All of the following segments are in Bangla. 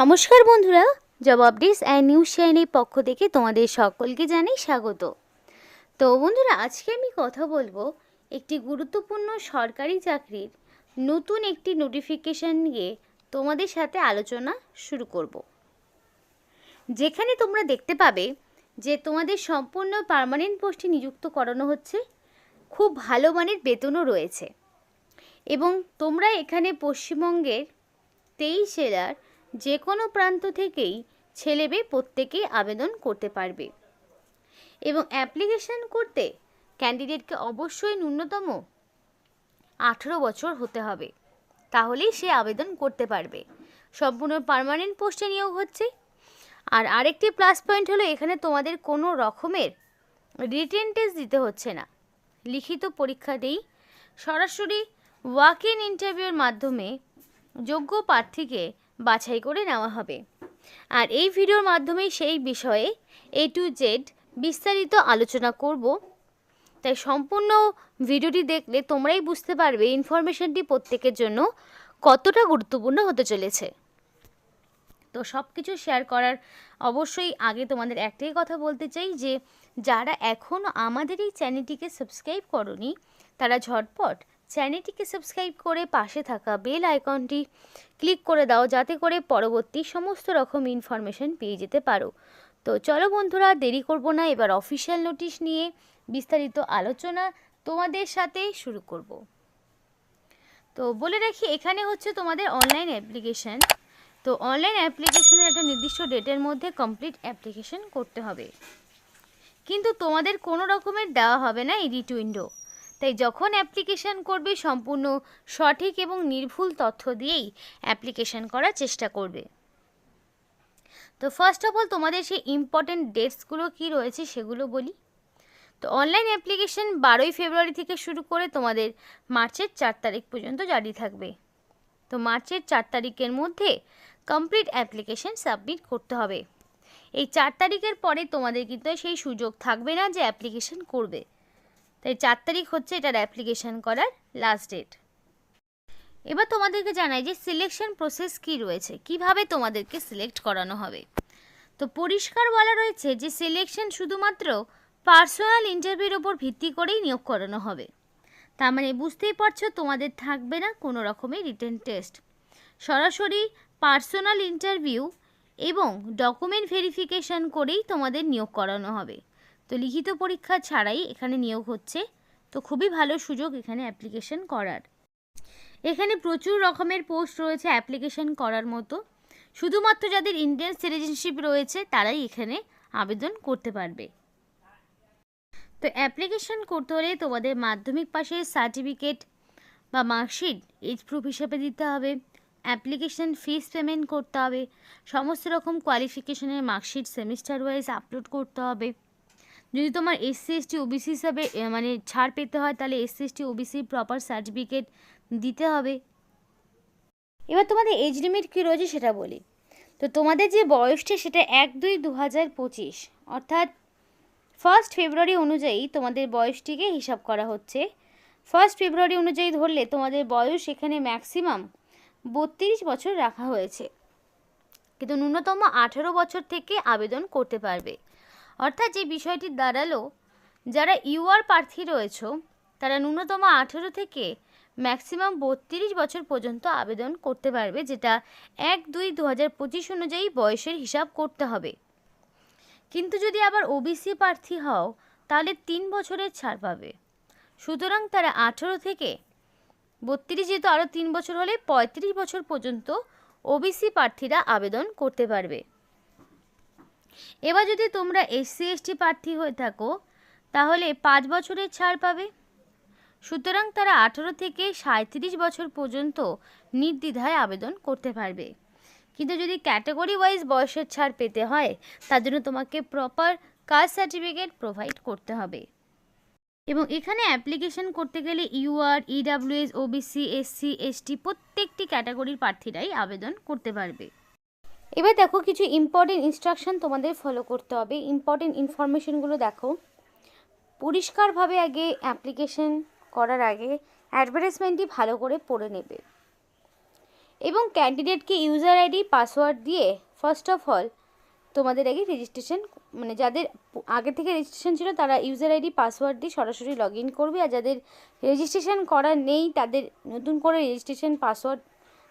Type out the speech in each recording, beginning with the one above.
নমস্কার বন্ধুরা জবাব ডিস অ্যান্ড নিউজ চ্যানেলের পক্ষ থেকে তোমাদের সকলকে জানাই স্বাগত। তো বন্ধুরা, আজকে আমি কথা বলব একটি গুরুত্বপূর্ণ সরকারি চাকরির নতুন একটি নোটিফিকেশান নিয়ে তোমাদের সাথে আলোচনা শুরু করব। যেখানে তোমরা দেখতে পাবে যে তোমাদের সম্পূর্ণ পার্মানেন্ট পোস্টে নিযুক্ত করানো হচ্ছে, খুব ভালো মানের বেতনও রয়েছে। এবং তোমরা এখানে পশ্চিমবঙ্গের তেইশ জেলার যে কোনো প্রান্ত থেকেই ছেলে মেয়ে প্রত্যেকেই আবেদন করতে পারবে। এবং অ্যাপ্লিকেশন করতে ক্যান্ডিডেটকে অবশ্যই ন্যূনতম আঠেরো বছর হতে হবে। তাহলেই সে আবেদন করতে পারবে। সম্পূর্ণ পার্মানেন্ট পোস্টে নিয়োগ হচ্ছে। আর আরেকটি প্লাস পয়েন্ট হলো, এখানে তোমাদের কোনো রকমের রিটেন টেস্ট দিতে হচ্ছে না। লিখিত পরীক্ষা পরীক্ষাতেই সরাসরি ওয়াক ইন ইন্টারভিউর মাধ্যমে যোগ্য প্রার্থীকে বাছাই করে নেওয়া হবে। আর এই ভিডিওর মাধ্যমেই সেই বিষয়ে এ টু জেড বিস্তারিত আলোচনা করব। তাই সম্পূর্ণ ভিডিওটি দেখলে তোমরাই বুঝতে পারবে ইনফরমেশনটি প্রত্যেকের জন্য কতটা গুরুত্বপূর্ণ হতে চলেছে। তো সব কিছু শেয়ার করার অবশ্যই আগে তোমাদের একটাই কথা বলতে চাই যে, যারা এখনও আমাদের এই চ্যানেলটিকে সাবস্ক্রাইব করনি, তারা ঝটপট চ্যানেলটিকে সাবস্ক্রাইব করে পাশে থাকা বেল আইকনটি ক্লিক করে দাও, যাতে করে পরবর্তী সমস্ত রকম ইনফরমেশন পেয়ে যেতে পারো। তো চলো বন্ধুরা, দেরি করব না, এবার অফিসিয়াল নোটিশ নিয়ে বিস্তারিত আলোচনা তোমাদের সাথে শুরু করব। তো বলে রাখি, এখানে হচ্ছে তোমাদের অনলাইন অ্যাপ্লিকেশান তো অনলাইন অ্যাপ্লিকেশনের একটা নির্দিষ্ট ডেটের মধ্যে কমপ্লিট অ্যাপ্লিকেশান করতে হবে। কিন্তু তোমাদের কোনো রকমের দেওয়া হবে না এডিট উইন্ডো তাই যখন অ্যাপ্লিকেশান করবে, সম্পূর্ণ সঠিক এবং নির্ভুল তথ্য দিয়েই অ্যাপ্লিকেশান করার চেষ্টা করবে। তো ফার্স্ট অফ অল তোমাদের সেই ইম্পর্টেন্ট ডেটসগুলো কী রয়েছে সেগুলো বলি। তো অনলাইন অ্যাপ্লিকেশন বারোই ফেব্রুয়ারি থেকে শুরু করে তোমাদের মার্চের চার তারিখ পর্যন্ত জারি থাকবে। তো মার্চের চার তারিখের মধ্যে কমপ্লিট অ্যাপ্লিকেশন সাবমিট করতে হবে। এই চার তারিখের পরে তোমাদের কিন্তু সেই সুযোগ থাকবে না যে অ্যাপ্লিকেশন করবে। তাই চার তারিখ হচ্ছে এটার অ্যাপ্লিকেশন করার লাস্ট ডেট এবার তোমাদেরকে জানাই যে সিলেকশন প্রসেস কি রয়েছে, কীভাবে তোমাদেরকে সিলেক্ট করানো হবে। তো পরিষ্কার বলা রয়েছে যে সিলেকশন শুধুমাত্র পার্সোনাল ইন্টারভিউর ওপর ভিত্তি করেই নিয়োগ করানো হবে। তার মানে বুঝতেই পারছ তোমাদের থাকবে না কোনো রকমের রিটেন টেস্ট সরাসরি পার্সোনাল ইন্টারভিউ এবং ডকুমেন্ট ভেরিফিকেশন করেই তোমাদের নিয়োগ করানো হবে। তো লিখিত পরীক্ষা ছাড়াই এখানে নিয়োগ হচ্ছে। তো খুবই ভালো সুযোগ এখানে অ্যাপ্লিকেশন করার। এখানে প্রচুর রকমের পোস্ট রয়েছে অ্যাপ্লিকেশন করার মতো। শুধুমাত্র যাদের ইন্ডিয়ান সিটিজেনশিপ রয়েছে, তারাই এখানে আবেদন করতে পারবে। তো অ্যাপ্লিকেশন করতে হলে তোমাদের মাধ্যমিক পাশের সার্টিফিকেট বা মার্কশিট এজ প্রুফ হিসেবে দিতে হবে। অ্যাপ্লিকেশন ফিস পেমেন্ট করতে হবে। সমস্ত রকম কোয়ালিফিকেশনের মার্কশিট সেমিস্টার ওয়াইজ আপলোড করতে হবে। যদি তোমার এসসি এসটি ওবিসি হিসাবে মানে ছাড় পেতে হয়, তাহলে SC ST OBC proper certificate দিতে হবে। এবার তোমাদের এজ লিমিট কী রয়েছে সেটা বলি। তো তোমাদের যে বয়সটা সেটা এক দুই দু হাজার পঁচিশ। অর্থাৎ ফার্স্ট ফেব্রুয়ারি অনুযায়ী তোমাদের বয়সটিকে হিসাব করা হচ্ছে। ফার্স্ট ফেব্রুয়ারি অনুযায়ী ধরলে তোমাদের বয়স এখানে ম্যাক্সিমাম বত্রিশ বছর রাখা হয়েছে। কিন্তু ন্যূনতম আঠেরো বছর থেকে আবেদন করতে পারবে। অর্থাৎ যে বিষয়টি দাঁড়াল, যারা ইউআর প্রার্থী রয়েছ, তারা ন্যূনতম আঠেরো থেকে ম্যাক্সিমাম বত্রিশ বছর পর্যন্ত আবেদন করতে পারবে, যেটা এক দুই দু হাজার পঁচিশ অনুযায়ী বয়সের হিসাব করতে হবে। কিন্তু যদি আবার ওবিসি প্রার্থী হও, তাহলে তিন বছরের ছাড় পাবে। সুতরাং তারা আঠেরো থেকে বত্রিশ, যেহেতু আরও তিন বছর হলে পঁয়ত্রিশ বছর পর্যন্ত ওবিসি প্রার্থীরা আবেদন করতে পারবে। এবার যদি তোমরা এসসি, এসটি প্রার্থী হয়ে থাকো, তাহলে পাঁচ বছরের ছাড় পাবে। সুতরাং তারা আঠেরো থেকে সাঁত্রিশ বছর পর্যন্ত নির্দ্বিধায় আবেদন করতে পারবে। কিন্তু যদি ক্যাটাগরি ওয়াইজ বয়সের ছাড় পেতে হয়, তার জন্য তোমাকে প্রপার কাস্ট সার্টিফিকেট প্রোভাইড করতে হবে। এবং এখানে অ্যাপ্লিকেশন করতে গেলে UR EWS OBC, SC, ST প্রত্যেকটি ক্যাটাগরির প্রার্থীরাই আবেদন করতে পারবে। এবার দেখো কিছু ইম্পর্টেন্ট ইনস্ট্রাকশন তোমাদের ফলো করতে হবে। ইম্পর্টেন্ট ইনফরমেশনগুলো দেখো। পরিষ্কারভাবে আগে অ্যাপ্লিকেশন করার আগে অ্যাডভার্টাইজমেন্টটি ভালো করে পড়ে নেবে। এবং ক্যান্ডিডেটকে ইউজার আইডি পাসওয়ার্ড দিয়ে ফার্স্ট অফ অল তোমাদের আগে রেজিস্ট্রেশন মানে যাদের আগে থেকে রেজিস্ট্রেশন ছিল তারা ইউজার আইডি পাসওয়ার্ড দিয়ে সরাসরি লগ ইন করবে। আর যাদের রেজিস্ট্রেশন করা নেই তাদের নতুন করে রেজিস্ট্রেশন পাসওয়ার্ড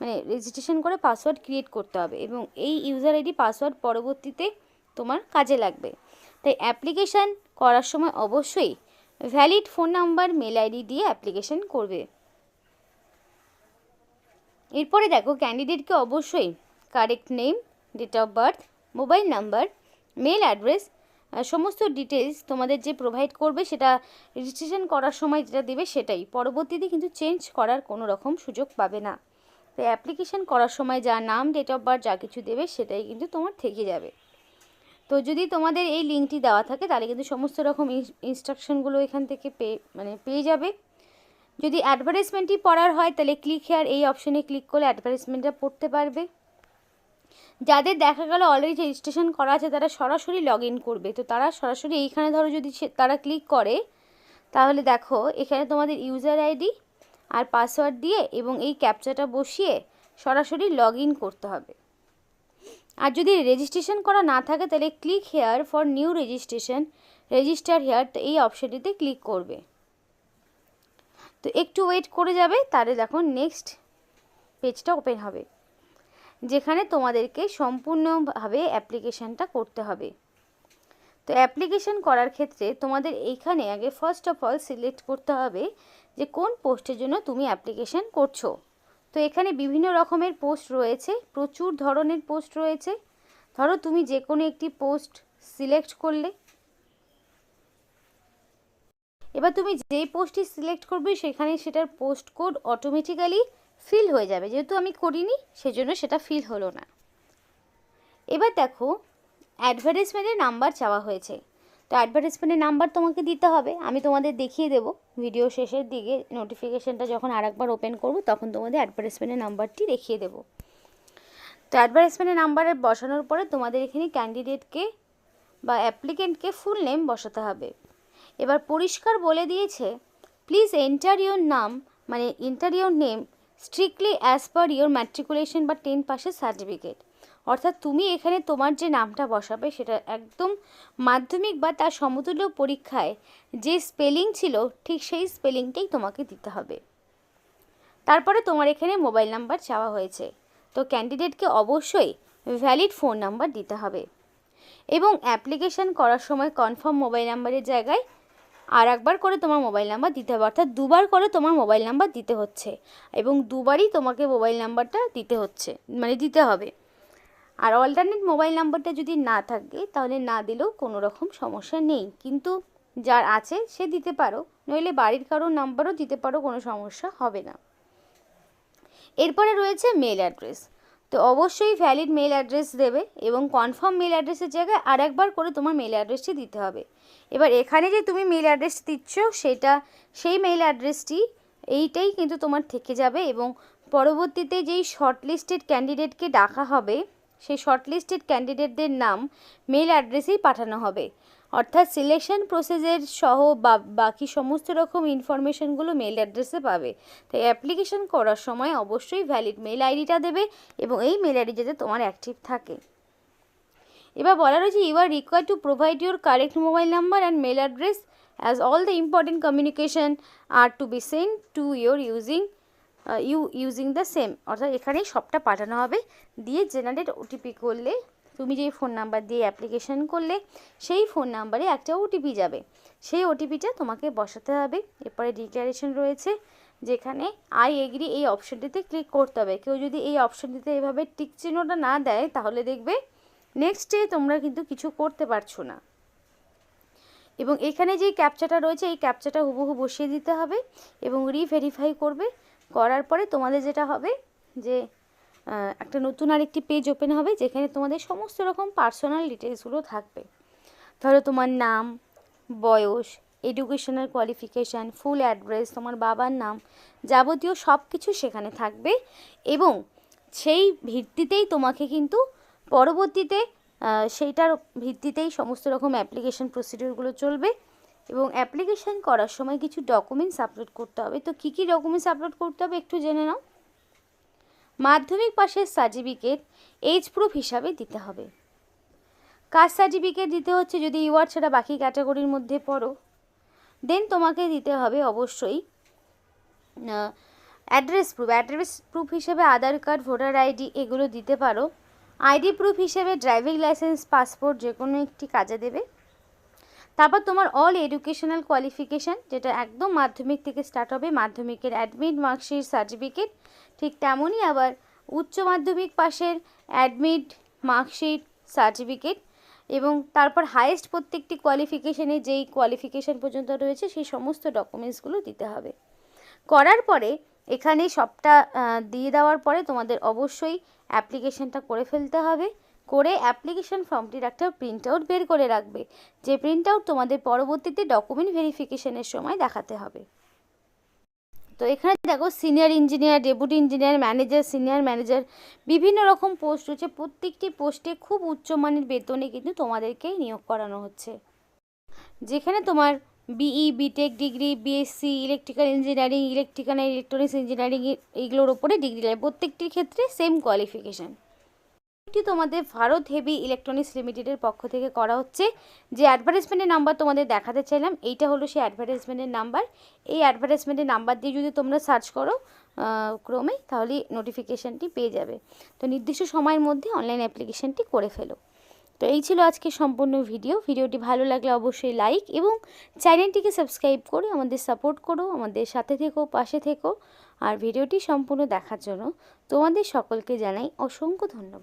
মানে রেজিস্ট্রেশন করে পাসওয়ার্ড ক্রিয়েট করতে হবে এবং এই ইউজার আইডি পাসওয়ার্ড পরবর্তীতে তোমার কাজে লাগবে। তাই অ্যাপ্লিকেশান করার সময় অবশ্যই valid phone number mail ID দিয়ে অ্যাপ্লিকেশন করবে। এরপরে দেখো ক্যান্ডিডেটকে অবশ্যই correct name date of birth mobile number mail address সমস্ত ডিটেলস তোমাদের যে প্রোভাইড করবে সেটা রেজিস্ট্রেশন করার সময় যেটা দেবে সেটাই। পরবর্তীতে কিন্তু চেঞ্জ করার কোনো রকম সুযোগ পাবে না। তো অ্যাপ্লিকেশন করার সময় যা নাম ডেট অফ বার্থ যা কিছু দেবে সেটাই কিন্তু তোমার থেকে যাবে। তো যদি তোমাদের এই লিঙ্কটি দেওয়া থাকে, তাহলে কিন্তু সমস্ত রকম ইনস্ট্রাকশনগুলো এখান থেকে পেয়ে মানে পেয়ে যাবে। যদি অ্যাডভার্টাইজমেন্টই পড়ার হয়, তাহলে ক্লিক হেয়ার এই অপশনে ক্লিক করলে অ্যাডভার্টাইজমেন্টটা পড়তে পারবে। যাদের দেখা গেল অলরেডি রেজিস্ট্রেশন করা আছে, তারা সরাসরি লগ করবে। তো তারা সরাসরি এইখানে ধরো যদি তারা ক্লিক করে, তাহলে দেখো, এখানে তোমাদের ইউজার আইডি আর পাসওয়ার্ড দিয়ে এবং এই ক্যাপচাটা বসিয়ে সরাসরি লগ ইন করতে হবে। আর যদি রেজিস্ট্রেশন করা না থাকে, তাহলে click here for new registration register here তো এই অপশানটিতে ক্লিক করবে। তো একটু ওয়েট করে যাবে, তাহলে দেখো নেক্সট পেজটা ওপেন হবে, যেখানে তোমাদেরকে সম্পূর্ণভাবে অ্যাপ্লিকেশানটা করতে হবে। তো অ্যাপ্লিকেশান করার ক্ষেত্রে তোমাদের এইখানে আগে ফার্স্ট অফ অল সিলেক্ট করতে হবে যে কোন পোস্টের জন্য তুমি অ্যাপ্লিকেশান করছ। তো এখানে বিভিন্ন রকমের পোস্ট রয়েছে, প্রচুর ধরনের পোস্ট রয়েছে। ধরো তুমি যে কোনো একটি পোস্ট সিলেক্ট করলে। এবার তুমি যেই পোস্টটি সিলেক্ট করবে, সেখানে সেটার পোস্ট কোড অটোমেটিক্যালি ফিল হয়ে যাবে। যেহেতু আমি করিনি, সেজন্য সেটা ফিল হলো না। এবার দেখো, অ্যাডভার্টাইজমেন্টের নাম্বার চাওয়া হয়েছে। তো অ্যাডভার্টাইজমেন্টের নাম্বার তোমাকে দিতে হবে। আমি তোমাদের দেখিয়ে দেবো ভিডিও শেষের দিকে। নোটিফিকেশানটা যখন আরেকবার ওপেন করব, তখন তোমাদের অ্যাডভার্টাইজমেন্টের নাম্বারটি দেখিয়ে দেবো। তো অ্যাডভার্টাইজমেন্টের নাম্বারে বসানোর পরে তোমাদের এখানে ক্যান্ডিডেটকে বা অ্যাপ্লিকেন্টকে ফুল নেম বসাতে হবে। এবার পরিষ্কার বলে দিয়েছে প্লিজ এন্টার ইউর নাম মানে enter your name strictly as per your matriculation বা টেন পাসের সার্টিফিকেট অর্থাৎ তুমি এখানে তোমার যে নামটা বসাবে সেটা একদম মাধ্যমিক বা তার সমতুল্য পরীক্ষায় যে স্পেলিং ছিল, ঠিক সেই স্পেলিংটাই তোমাকে দিতে হবে। তারপরে তোমার এখানে মোবাইল নাম্বার চাওয়া হয়েছে। তো ক্যান্ডিডেটকে অবশ্যই ভ্যালিড ফোন নাম্বার দিতে হবে। এবং অ্যাপ্লিকেশান করার সময় কনফার্ম মোবাইল নাম্বারের জায়গায় আর একবার করে তোমার মোবাইল নাম্বার দিতে হবে। অর্থাৎ দুবার করে তোমার মোবাইল নাম্বার দিতে হচ্ছে। এবং দুবারই তোমাকে মোবাইল নাম্বারটা দিতে হচ্ছে মানে দিতে হবে। আর অল্টারনেট মোবাইল নাম্বারটা যদি না থাকে, তাহলে না দিলেও কোনো রকম সমস্যা নেই। কিন্তু যার আছে, সে দিতে পারো। নইলে বাড়ির কারোর নাম্বারও দিতে পারো, কোনো সমস্যা হবে না। এরপরে রয়েছে মেল অ্যাড্রেস তো অবশ্যই ভ্যালিড মেল অ্যাড্রেস দেবে এবং কনফার্ম মেল অ্যাড্রেসের জায়গায় আর একবার করে তোমার মেল অ্যাড্রেসটি দিতে হবে। এবার এখানে যে তুমি মেল অ্যাড্রেস দিচ্ছ, সেটা, সেই মেল অ্যাড্রেসটি এইটাই কিন্তু তোমার থেকে যাবে এবং পরবর্তীতে যেই শর্টলিস্টেড ক্যান্ডিডেটকে ডাকা হবে সেই শর্টলিস্টেড ক্যান্ডিডেটদের নাম মেল অ্যাড্রেসেই পাঠানো হবে। অর্থাৎ সিলেকশন প্রসেসের সহ বা বাকি সমস্ত রকম ইনফরমেশনগুলো মেল অ্যাড্রেসে পাবে। তাই অ্যাপ্লিকেশন করার সময় অবশ্যই ভ্যালিড মেল আইডিটা দেবে এবং এই মেল আইডি যাতে তোমার অ্যাক্টিভ থাকে। এবার বলা রয়েছে you are require to provide your correct mobile number and mail address as all the important communication are to be send to your using you using the same অর্থাৎ এখানেই সবটা পাঠানো হবে। দিয়ে জেনারেট ওটিপি করলে, তুমি যেই ফোন নাম্বার দিয়ে অ্যাপ্লিকেশন করলে, সেই ফোন নাম্বারে একটা ওটিপি যাবে। সেই ওটিপিটা তোমাকে বসাতে হবে। এরপরে ডিক্লারেশন রয়েছে, যেখানে আই এগ্রি এই অপশানটিতে ক্লিক করতে হবে। কেউ যদি এই অপশানটিতে এভাবে টিক চিহ্নটা না দেয়, তাহলে দেখবে নেক্সট ডে তোমরা কিন্তু কিছু করতে পারছ না। এবং এখানে যেই ক্যাপচাটা রয়েছে, এই ক্যাপচাটা হুবহু বসিয়ে দিতে হবে এবং রিভেরিফাই করবে। করার পরে তোমাদের যেটা হবে যে একটা নতুন আরেকটি পেজ ওপেন হবে যেখানে তোমাদের সমস্ত রকম পার্সোনাল ডিটেলসগুলো থাকবে। ধরো তোমার নাম, বয়স এডুকেশনাল কোয়ালিফিকেশান ফুল অ্যাড্রেস তোমার বাবার নাম যাবতীয় সব কিছু সেখানে থাকবে এবং সেই ভিত্তিতেই তোমাকে কিন্তু পরবর্তীতে সেইটার ভিত্তিতেই সমস্ত রকম অ্যাপ্লিকেশন প্রসিডিওরগুলো চলবে। এবং অ্যাপ্লিকেশান করার সময় কিছু ডকুমেন্টস আপলোড করতে হবে। তো কী কী ডকুমেন্টস আপলোড করতে হবে একটু জেনে নাও। মাধ্যমিক পাশের সার্টিফিকেট এইজ প্রুফ হিসাবে দিতে হবে। কাস্ট সার্টিফিকেট দিতে হচ্ছে যদি ইউআর ছাড়া বাকি ক্যাটাগরির মধ্যে পড়ো। দেন তোমাকে দিতে হবে অবশ্যই অ্যাড্রেস প্রুফ অ্যাড্রেস প্রুফ হিসেবে আধার কার্ড ভোটার আইডি এগুলো দিতে পারো। আইডি প্রুফ হিসেবে ড্রাইভিং লাইসেন্স পাসপোর্ট যে কোনো একটি কাজে দেবে। তারপর তোমার অল এডুকেশনাল কোয়ালিফিকেশান যেটা একদম মাধ্যমিক থেকে স্টার্ট হবে, মাধ্যমিকের অ্যাডমিট মার্কশিট সার্টিফিকেট ঠিক তেমনই আবার উচ্চ মাধ্যমিক পাশের অ্যাডমিট মার্কশিট সার্টিফিকেট এবং তারপর হায়েস্ট প্রত্যেকটি কোয়ালিফিকেশানে যেই কোয়ালিফিকেশান পর্যন্ত রয়েছে, সেই সমস্ত ডকুমেন্টসগুলো দিতে হবে। করার পরে এখানে সবটা দিয়ে দেওয়ার পরে তোমাদের অবশ্যই অ্যাপ্লিকেশনটা করে ফেলতে হবে। করে অ্যাপ্লিকেশন ফর্মটির একটা প্রিন্ট আউট বের করে রাখবে। যে প্রিন্ট আউট তোমাদের পরবর্তীতে ডকুমেন্ট ভেরিফিকেশনের সময় দেখাতে হবে। তো এখানে দেখো senior engineer deputy engineer manager senior manager বিভিন্ন রকম পোস্ট রয়েছে। প্রত্যেকটি পোস্টে খুব উচ্চমানের বেতনে কিন্তু তোমাদেরকেই নিয়োগ করানো হচ্ছে। যেখানে তোমার BE BTech degree BSc electrical engineering electrical electronics engineering এইগুলোর ওপরে ডিগ্রি লাগে। প্রত্যেকটির ক্ষেত্রে সেম কোয়ালিফিকেশান এটি তোমাদের ভারত হেভি ইলেকট্রনিক্স লিমিটেডের পক্ষ থেকে করা হচ্ছে। যে অ্যাডভার্টাইজমেন্টের নাম্বার তোমাদের দেখাতে চাইলাম, এইটা হলো সেই অ্যাডভার্টাইজমেন্টের নাম্বার এই অ্যাডভার্টাইজমেন্টের নাম্বার দিয়ে যদি তোমরা সার্চ করো ক্রমে তাহলে নোটিফিকেশানটি পেয়ে যাবে। তো নির্দিষ্ট সময়ের মধ্যে অনলাইন অ্যাপ্লিকেশানটি করে ফেলো। তো এই ছিল আজকে সম্পূর্ণ ভিডিও ভিডিওটি ভালো লাগলে অবশ্যই লাইক এবং চ্যানেলটিকে সাবস্ক্রাইব করে আমাদের সাপোর্ট করো, আমাদের সাথে থেকো, পাশে থেকো। আর ভিডিওটি সম্পূর্ণ দেখার জন্য তোমাদের সকলকে জানাই অসংখ্য ধন্যবাদ।